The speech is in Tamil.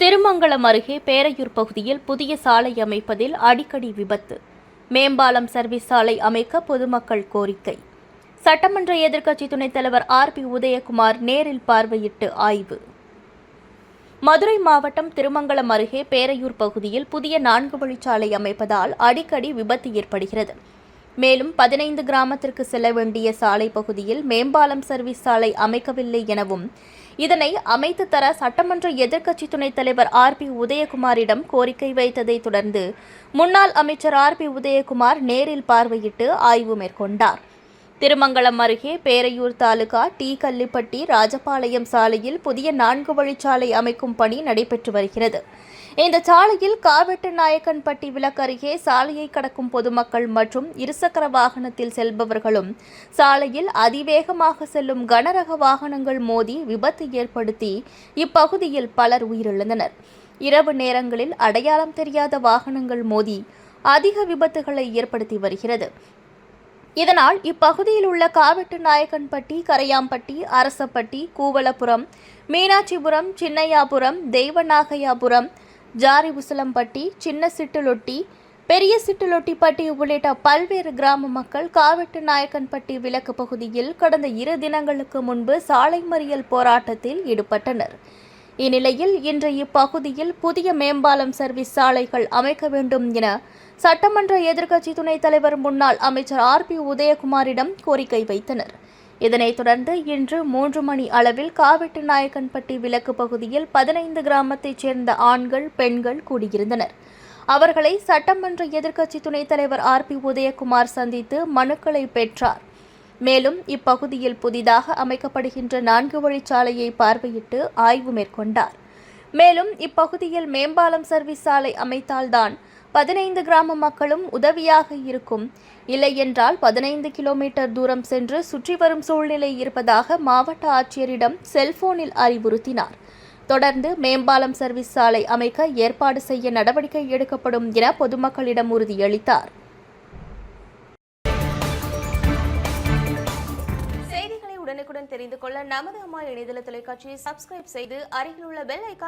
திருமங்கலம் அருகே பேரையூர் பகுதியில் புதிய சாலை அமைப்பதில் அடிக்கடி விபத்து. மேம்பாலம் சர்வீஸ் சாலை அமைக்க பொதுமக்கள் கோரிக்கை. சட்டமன்ற எதிர்க்கட்சி துணைத் தலைவர் ஆர் பி உதயகுமார் நேரில் பார்வையிட்டு ஆய்வு. மதுரை மாவட்டம் திருமங்கலம் அருகே பேரையூர் பகுதியில் புதிய நான்கு வழிச்சாலை அமைப்பதால் அடிக்கடி விபத்து ஏற்படுகிறது. மேலும் பதினைந்து கிராமத்திற்கு செல்ல வேண்டிய சாலை பகுதியில் மேம்பாலம் சர்வீஸ் சாலை அமைக்கவில்லை எனவும் இதனை அமைத்து தர சட்டமன்ற எதிர்க்கட்சி துணைத் தலைவர் ஆர் பி உதயகுமாரிடம் கோரிக்கை வைத்ததைத் தொடர்ந்து முன்னாள் அமைச்சர் ஆர் பி உதயகுமார் நேரில் பார்வையிட்டு ஆய்வு மேற்கொண்டார். திருமங்கலம் அருகே பேரையூர் தாலுகா டி கல்லிப்பட்டி ராஜபாளையம் சாலையில் புதிய நான்கு வழிச்சாலை அமைக்கும் பணி நடைபெற்று வருகிறது. இந்த சாலையில் காவெட்டு நாயக்கன்பட்டி விளக்கு அருகே சாலையை கடக்கும் பொதுமக்கள் மற்றும் இருசக்கர வாகனத்தில் செல்பவர்களும் சாலையில் அதிவேகமாக செல்லும் கனரக வாகனங்கள் மோதி விபத்து ஏற்படுத்தி இப்பகுதியில் பலர் உயிரிழந்தனர். இரவு நேரங்களில் அடையாளம் தெரியாத வாகனங்கள் மோதி அதிக விபத்துகளை ஏற்படுத்தி வருகிறது. இதனால் இப்பகுதியில் உள்ள காவெட்டு நாயக்கன்பட்டி கரையாம்பட்டி அரசப்பட்டி கூவலபுரம் மீனாட்சிபுரம் சின்னையாபுரம் தெய்வநாகையாபுரம் ஜாரி உசலம்பட்டி சின்ன சிட்டுலொட்டி பெரிய சிட்டுலொட்டிப்பட்டி உள்ளிட்ட பல்வேறு கிராம மக்கள் காவெட்டு நாயக்கன்பட்டி விலக்கு பகுதியில் கடந்த இரு தினங்களுக்கு முன்பு சாலை மறியல் போராட்டத்தில் ஈடுபட்டனர். இந்நிலையில் இன்று இப்பகுதியில் புதிய மேம்பாலம் சர்வீஸ் சாலைகள் அமைக்க வேண்டும் என சட்டமன்ற எதிர்க்கட்சி துணைத் தலைவர் முன்னாள் அமைச்சர் ஆர் பி உதயகுமாரிடம் கோரிக்கை வைத்தனர். இதனைத் தொடர்ந்து இன்று மூன்று மணி அளவில் காவெட்டு நாயக்கன்பட்டி விலக்கு பகுதியில் பதினைந்து கிராமத்தைச் சேர்ந்த ஆண்கள் பெண்கள் கூடியிருந்தனர். அவர்களை சட்டமன்ற எதிர்க்கட்சி துணைத் தலைவர் ஆர் பி உதயகுமார் சந்தித்து மனுக்களை பெற்றார். மேலும் இப்பகுதியில் புதிதாக அமைக்கப்படுகின்ற நான்கு வழிச்சாலையை பார்வையிட்டு ஆய்வு மேற்கொண்டார். மேலும் இப்பகுதியில் மேம்பாலம் சர்வீஸ் சாலை அமைத்தால்தான் பதினைந்து கிராம மக்களும் உதவியாக இருக்கும். இல்லையென்றால் பதினைந்து கிலோமீட்டர் தூரம் சென்று சுற்றி வரும் சூழ்நிலை இருப்பதாக மாவட்ட ஆட்சியரிடம் செல்போனில் அறிவுறுத்தினார். தொடர்ந்து மேம்பாலம் சர்வீஸ் சாலை அமைக்க ஏற்பாடு செய்ய நடவடிக்கை எடுக்கப்படும் என பொதுமக்களிடம் உறுதியளித்தார். செய்திகளை உடனுக்குடன் தெரிந்து கொள்ள நமது அம்மா இணையதள தொலைக்காட்சியை சப்ஸ்கிரைப் செய்து அருகிலுள்ள பெல் ஐக்கான்